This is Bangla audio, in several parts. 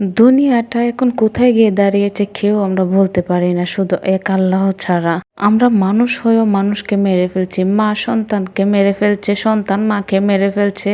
দুনিয়াটা এখন কোথায় গিয়ে দাঁড়িয়েছে কেউ আমরা বলতে পারি না শুধু এক আল্লাহ ছাড়া। আমরা মানুষ হয়েও মানুষকে মেরে ফেলছি, মা সন্তানকে মেরে ফেলছে, সন্তান মাকে মেরে ফেলছে,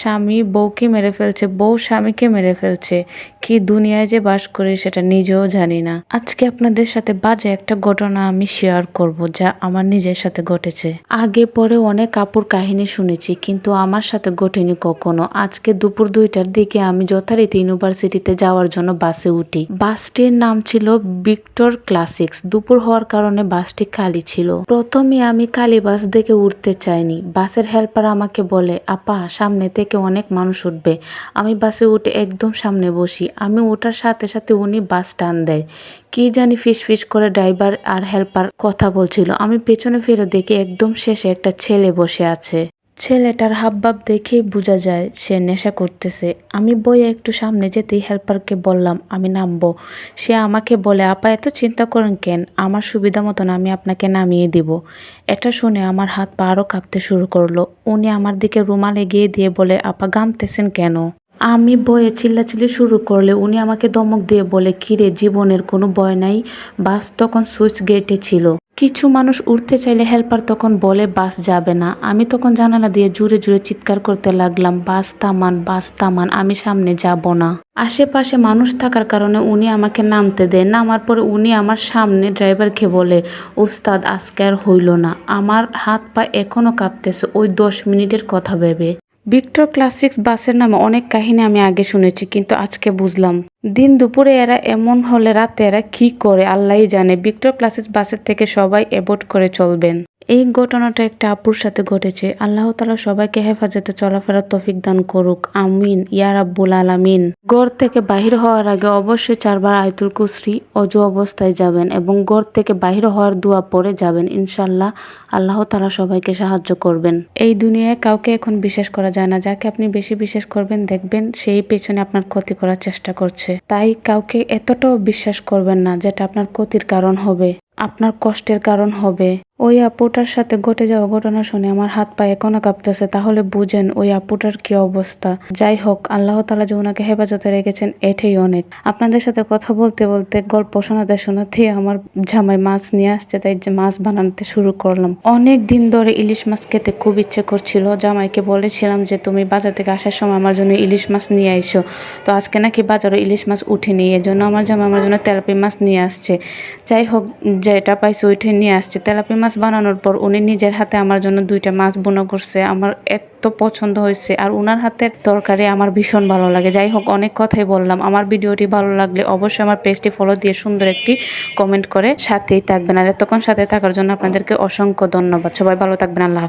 স্বামী বউকে মেরে ফেলছে, বউ স্বামীকে মেরে ফেলছে। কি দুনিয়ায় যে বাস করি সেটা নিজেও জানি না। আজকে আপনাদের সাথে বাজে একটা ঘটনা আমি শেয়ার করব যা আমার নিজের সাথে ঘটেছে। আগে পরে অনেক কাপুর কাহিনী শুনেছি, কিন্তু আমার সাথে ঘটেনি কখনো। আজকে দুপুর দুইটার দিকে আমি যথারীতি ইউনিভার্সিটিতে যাওয়ার জন্য বাসে উঠি। বাসটির নাম ছিল ভিক্টর ক্লাসিক্স। দুপুর হওয়ার কারণে বাসটি খালি ছিল। প্রথমে আমি খালি বাস দেখে উঠতে চাইনি। বাসের হেল্পার আমাকে বলে, আপা, সামনে থেকে অনেক মানুষ উঠবে। আমি বাসে উঠে একদম সামনে বসি। আমি ওঠার সাথে সাথে উনি বাস টান দেয়। কি জানি ফিস ফিস করে ড্রাইভার আর হেল্পার কথা বলছিল। আমি পেছনে ফিরে দেখি একদম শেষে একটা ছেলে বসে আছে। ছেলেটার হাবভাব দেখেই বোঝা যায় সে নেশা করতেছে। আমি বইয়ে একটু সামনে যেতেই হেল্পারকে বললাম, আমি নামবো। সে আমাকে বলে, আপা, এত চিন্তা করেন কেন? আমার সুবিধা মতন আমি আপনাকে নামিয়ে দিব। এটা শুনে আমার হাত পা আরও কাঁপতে শুরু করল। উনি আমার দিকে রুমাল এগিয়ে দিয়ে বলে, আপা, গামতেছেন কেন? আমি বয়ে চিল্লাচিল্লি শুরু করলে উনি আমাকে দমক দিয়ে বলে, কিরে, জীবনের কোনো ভয় নাই, বাস তখন সুইচ গেটে ছিল। কিছু মানুষ উঠতে চাইলে হেল্পার তখন বলে, বাস যাবে না। আমি তখন জানালা দিয়ে জুড়ে জুড়ে চিৎকার করতে লাগলাম, বাস তামান বাস তামান আমি সামনে যাব না। আশেপাশে মানুষ থাকার কারণে উনি আমাকে নামতে দেয়। নামার পরে উনি আমার সামনে ড্রাইভারকে বলে উস্তাদ আজকে আর হইল না। আমার হাত পা এখনও কাঁপতেছে, ওই দশ মিনিটের কথা ভেবে। ভিক্টর ক্লাসিক্স বাসের নামে অনেক কাহিনী আমি আগে শুনেছি, কিন্তু আজকে বুঝলাম। দিন দুপুরে এরা এমন হলে রাতে এরা কি করে, আল্লাহই জানে। ভিক্টর ক্লাসিক্স বাসের থেকে সবাই অ্যাভয়েড করে চলবেন। এই ঘটনাটা একটা আপুর সাথে ঘটেছে। আল্লাহ তালা সবাইকে হেফাজতে চলাফেরার তফিক দান করুক। আমিন। ইয়ার আব্বুল আলামিন। ঘর থেকে বাহির হওয়ার আগে অবশ্যই চারবার আয়তুল কুসরি অজু অবস্থায় যাবেন এবং ঘর থেকে বাহির হওয়ার দোয়া পরে যাবেন। ইনশাল্লাহ আল্লাহ তালা সবাইকে সাহায্য করবেন। এই দুনিয়ায় কাউকে এখন বিশ্বাস করা যায় না। যাকে আপনি বেশি বিশ্বাস করবেন, দেখবেন সেই পেছনে আপনার ক্ষতি করার চেষ্টা করছে। তাই কাউকে এতটাও বিশ্বাস করবেন না যেটা আপনার ক্ষতির কারণ হবে। আপনার কষ্টের কারণ হবে। ওই আপুটার সাথে ঘটে যাওয়া ঘটনা শুনে আমার হাত পা এখনও কাঁপতেছে, তাহলে বুঝেন ওই আপুটার কি অবস্থা। যাই হোক, আল্লাহ তালা যে ওনাকে হেফাজতে রেখেছেন, এটাই অনেক। আপনাদের সাথে কথা বলতে বলতে, গল্প শোনাতে শোনাতে আমার জামাই মাছ নিয়ে আসছে, তাই যে মাছ বানাতে শুরু করলাম। অনেক দিন ধরে ইলিশ মাছ খেতে খুব ইচ্ছে করছিল। জামাইকে বলেছিলাম যে, তুমি বাজার থেকে আসার সময় আমার জন্য ইলিশ মাছ নিয়ে আইসো। তো আজকে নাকি বাজারে ইলিশ মাছ উঠেনি এই জন্য আমার জামাই আমার জন্য তেলাপি মাছ নিয়ে আসছে। যাই হোক যেটা পাইছে ওইটা নিয়ে আসছে। তেলাপি মাছ বানানোর পর উনি নিজের হাতে আমার জন্য দুইটা মাছ বুনো করছে। আমার এত পছন্দ হয়েছে আর ওনার হাতের তরকারি আমার ভীষণ ভালো লাগে। যাই হোক, অনেক কথাই বললাম। আমার ভিডিওটি ভালো লাগলে অবশ্যই আমার পেজটি ফলো দিয়ে সুন্দর একটি কমেন্ট করে সাথেই থাকবেন। আর এতক্ষণ সাথে থাকার জন্য আপনাদেরকে অসংখ্য ধন্যবাদ। সবাই ভালো থাকবেন। আল্লাহ।